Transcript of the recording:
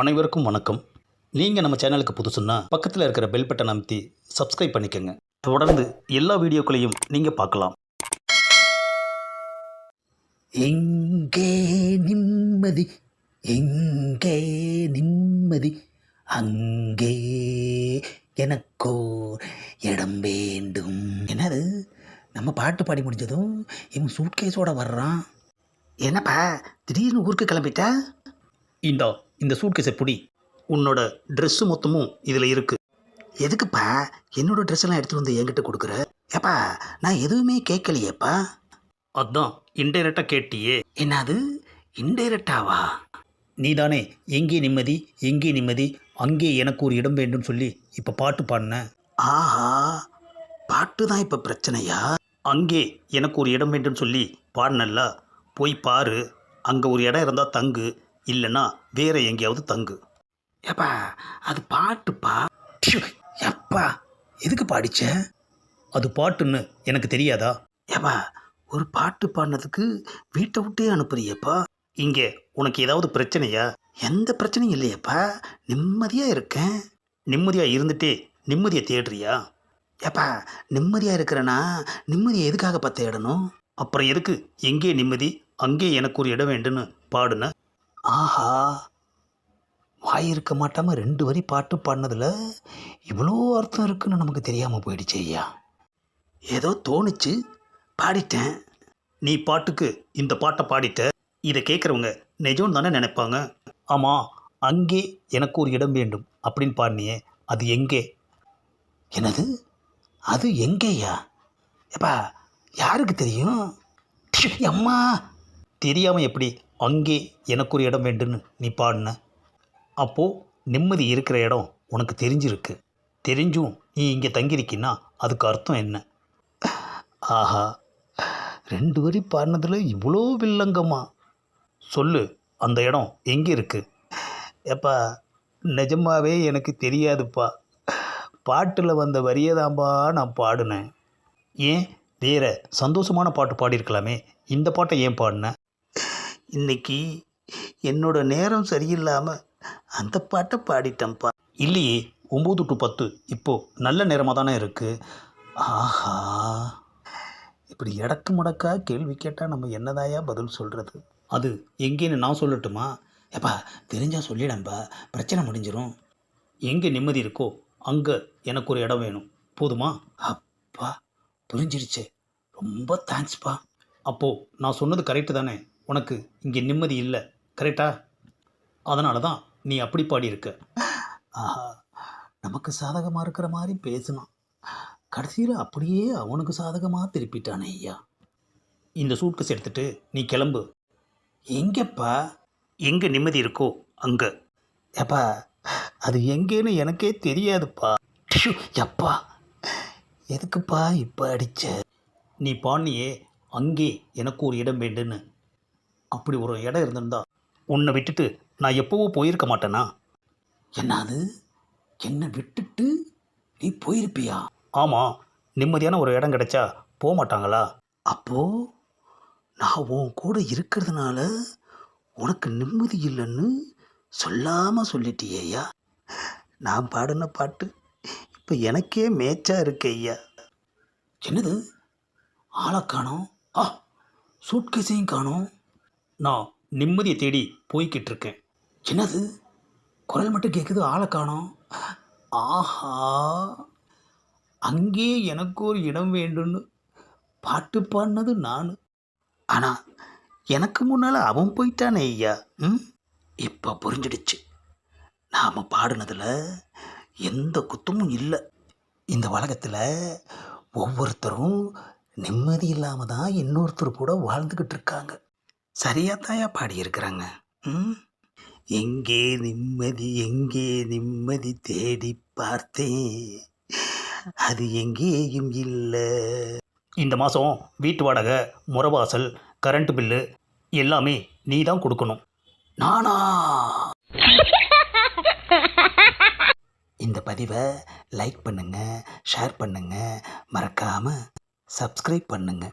அனைவருக்கும் வணக்கம். நீங்கள் நம்ம சேனலுக்கு புதுசுன்னா பக்கத்தில் இருக்கிற பெல் பட்டன் அமைத்தி சப்ஸ்கிரைப் பண்ணிக்கோங்க. தொடர்ந்து எல்லா வீடியோக்களையும் நீங்கள் பார்க்கலாம். எங்கே நிம்மதி? எங்கே நிம்மதி? அங்கே எனக்கோர் இடம் வேண்டும். என்னது? நம்ம பாட்டு பாடி முடிஞ்சதும் இவன் சூட்கேஸோட வர்றான். என்னப்பா? திடீர்னு ஊருக்கு கிளம்பிட்டா? இந்தா இந்த சூட்கேஸை பிடி. உன்னோட ட்ரெஸ்ஸு மொத்தமும் இதில் இருக்குது எதுக்குப்பா? என்னோடய ட்ரெஸ் எல்லாம் வந்து என்கிட்ட கொடுக்குற? ஏப்பா நான் எதுவுமே கேட்கலையேப்பா. அதான் இன்டைரக்டாக கேட்டியே. என்னது? இன்டைரக்டாவா நீதானே எங்கே நிம்மதி எங்கே நிம்மதி அங்கே எனக்கு ஒரு இடம் வேண்டும் சொல்லி இப்போ பாட்டு பாடின. ஆஹா பாட்டு தான் இப்போ பிரச்சனையா? அங்கே எனக்கு ஒரு இடம் வேண்டும் சொல்லி பாடினல்ல. போய் பாரு அங்கே ஒரு இடம் இருந்தால் தங்கு இல்லைன்னா வேற எங்கேயாவது தங்கு. ஏப்பா அது பாட்டுப்பா. எப்பா எதுக்கு பாடிச்ச? அது பாட்டுன்னு எனக்கு தெரியாதா? ஏப்பா ஒரு பாட்டு பாடினதுக்கு வீட்டை விட்டே அனுப்புறியப்பா. இங்கே உனக்கு ஏதாவது பிரச்சனையா? எந்த பிரச்சனையும் இல்லையேப்பா. நிம்மதியாக இருக்கேன். நிம்மதியாக இருந்துட்டே நிம்மதியை தேடுறியா? ஏப்பா நிம்மதியாக இருக்கிறேன்னா நிம்மதியை எதுக்காக தேடணும்? அப்புறம் எதுக்கு எங்கே நிம்மதி அங்கே எனக்கு ஒரு இடம் வேண்டுன்னு பாடுன? ஆஹா வாய் இருக்க மாட்டாமல் ரெண்டு வரி பாட்டு பாடினதில் இவ்வளோ அர்த்தம் இருக்குன்னு நமக்கு தெரியாமல் போயிடுச்சு ஐயா. ஏதோ தோணுச்சு பாடிட்டேன். நீ பாட்டுக்கு இந்த பாட்டை பாடிட்ட இதை கேட்குறவங்க நிஜம் தானே நினைப்பாங்க. ஆமாம் அங்கே எனக்கு ஒரு இடம் வேண்டும் அப்படின்னு பாடினியே அது எங்கே? என்னது? அது எங்கேயா? ஏப்பா யாருக்கு தெரியும்? அம்மா! தெரியாமல் எப்படி அங்கே எனக்கு ஒரு இடம் வேண்டுன்னு நீ பாடின. அப்போது நிம்மதி இருக்கிற இடம் உனக்கு தெரிஞ்சிருக்கு. தெரிஞ்சும் நீ இங்கே தங்கியிருக்கின்னா அதுக்கு அர்த்தம் என்ன? ஆஹா ரெண்டு வரி பாடினதுல இவ்வளோ வில்லங்கம்மா சொல்லு அந்த இடம் எங்கே இருக்குது எப்பா நிஜமாவே எனக்கு தெரியாதுப்பா. பாட்டில் வந்த வரியதாம்பா நான் பாடினேன். ஏன் வேற சந்தோஷமான பாட்டு பாடியிருக்கலாமே. இந்த பாட்டை ஏன் பாடின? இன்னைக்கு என்னோட நேரம் சரியில்லாமல் அந்த பாட்டை பாடிட்டேன்ப்பா. இல்லையே ஒம்பது டு பத்து. இப்போது நல்ல நேரமாக தானே இருக்குது ஆஹா. இப்படி இடக்கு முடக்கா கேள்வி கேட்டால் நம்ம என்னதாயா பதில் சொல்கிறது அது எங்கேன்னு நான் சொல்லட்டுமா? ஏப்பா தெரிஞ்சால் சொல்லிடம்பா பிரச்சனை முடிஞ்சிடும் எங்கே நிம்மதி இருக்கோ அங்கே எனக்கு ஒரு இடம் வேணும். போதுமா? அப்பா புரிஞ்சிருச்சு. ரொம்ப தேங்க்ஸ்ப்பா அப்போது நான் சொன்னது கரெக்டு தானே? உனக்கு இங்கே நிம்மதி இல்லை கரெக்டா அதனால தான் நீ அப்படி பாடியிருக்க. ஆஹா நமக்கு சாதகமாக இருக்கிற மாதிரி பேசினான். கடைசியில் அப்படியே அவனுக்கு சாதகமாக திருப்பிட்டானே ஐயா. இந்த சூட்கஸ் எடுத்துட்டு நீ கிளம்பு. எங்கப்பா? எங்கே நிம்மதி இருக்கோ அங்கே. ஏப்பா அது எங்கேன்னு எனக்கே தெரியாதுப்பா. ப்ஷு, எப்பா எதுக்குப்பா இப்போ அடிச்ச? நீ பாடினியே அங்கே எனக்கு ஒரு இடம் வேண்டுன்னு. அப்படி ஒரு இடம் இருந்திருந்தா உன்னை விட்டுட்டு நான் எப்போவோ போயிருக்க மாட்டேனா? என்னது? என்னை விட்டுட்டு நீ போயிருப்பியா? ஆமாம் நிம்மதியான ஒரு இடம் கிடைச்சா போக மாட்டாங்களா? அப்போ நான் உன் கூட இருக்கிறதுனால உனக்கு நிம்மதி இல்லைன்னு சொல்லாமல் சொல்லிட்டியேயா நான் பாடின பாட்டு இப்போ எனக்கே மேய்ச்சா இருக்கு ஐயா. என்னது? ஆளை காணோம். ஆ சூட்கேஸையும் காணோம். நான் நிம்மதியை தேடி போய்கிட்டு இருக்கேன் என்னது? குரல் மட்டும் கேட்குது ஆளை காணோம். ஆஹா. அங்கே எனக்கு ஒரு இடம் வேண்டும்னு பாட்டு பாடினது நான். ஆனால் எனக்கு முன்னால் அவன் போயிட்டானே ஐயா. ம்? இப்போ புரிஞ்சிடுச்சு. நாம் பாடினதில் எந்த குத்தமும் இல்லை. இந்த உலகத்தில் ஒவ்வொருத்தரும் நிம்மதி இல்லாமல் தான் இன்னொருத்தர் கூட வாழ்ந்துக்கிட்டு இருக்காங்க சரியாக தாயா பாடியிருக்கிறாங்க? ம். எங்கே நிம்மதி எங்கே நிம்மதி தேடி பார்த்தேன். அது எங்கேயும் இல்லை. இந்த மாதம் வீட்டு வாடகை முறவாசல் கரண்ட் பில்லு எல்லாமே நீ தான் கொடுக்கணும். நானா? இந்த பதிவை லைக் பண்ணுங்க ஷேர் பண்ணுங்க. மறக்காம சப்ஸ்கிரைப் பண்ணுங்க.